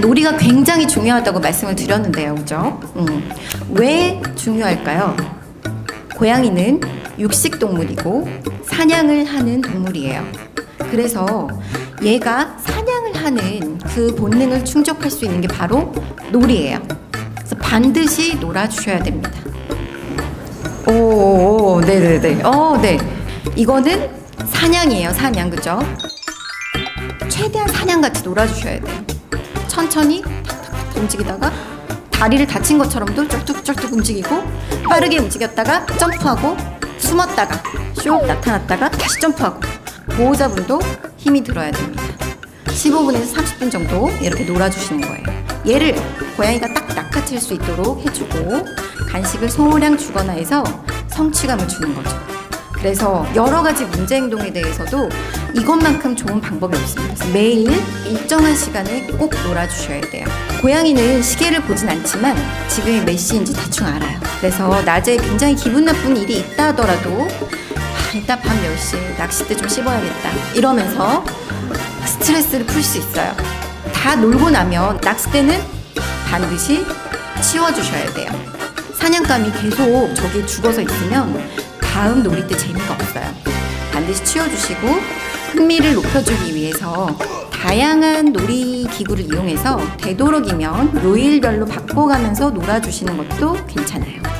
놀이가 굉장히 중요하다고 말씀을 드렸는데요, 그죠? 음, 왜 중요할까요? 고양이는 육식 동물이고 사냥을 하는 동물이에요. 그래서 얘가 사냥을 하는 그 본능을 충족할 수 있는 게 바로 놀이예요. 그래서 반드시 놀아주셔야 됩니다. 오, 오, 오, 네네네. 어, 네. 이거는 사냥이에요, 사냥, 그죠? 최대한 사냥같이 놀아주셔야 돼요. 천천히 움직이다가 다리를 다친 것처럼도 쩔뚝쩔뚝 움직이고 빠르게 움직였다가 점프하고 숨었다가 슉 나타났다가 다시 점프하고 보호자분도 힘이 들어야 됩니다. 15분에서 30분 정도 이렇게 놀아주시는 거예요. 얘를 고양이가 딱 낚아챌 수 있도록 해주고 간식을 소량 주거나 해서 성취감을 주는 거죠. 그래서 여러 가지 문제 행동에 대해서도 이것만큼 좋은 방법이 없습니다. 매일 일정한 시간에 꼭 놀아주셔야 돼요. 고양이는 시계를 보진 않지만 지금이 몇 시인지 대충 알아요. 그래서 낮에 굉장히 기분 나쁜 일이 있다 하더라도 아, 이따 밤 10시에 낚싯대 좀 씹어야겠다. 이러면서 스트레스를 풀 수 있어요. 다 놀고 나면 낚싯대는 반드시 치워주셔야 돼요. 사냥감이 계속 저기 죽어서 있으면 다음 놀이 때 재미가 없어요. 반드시 치워주시고 흥미를 높여주기 위해서 다양한 놀이 기구를 이용해서 되도록이면 요일별로 바꿔가면서 놀아주시는 것도 괜찮아요.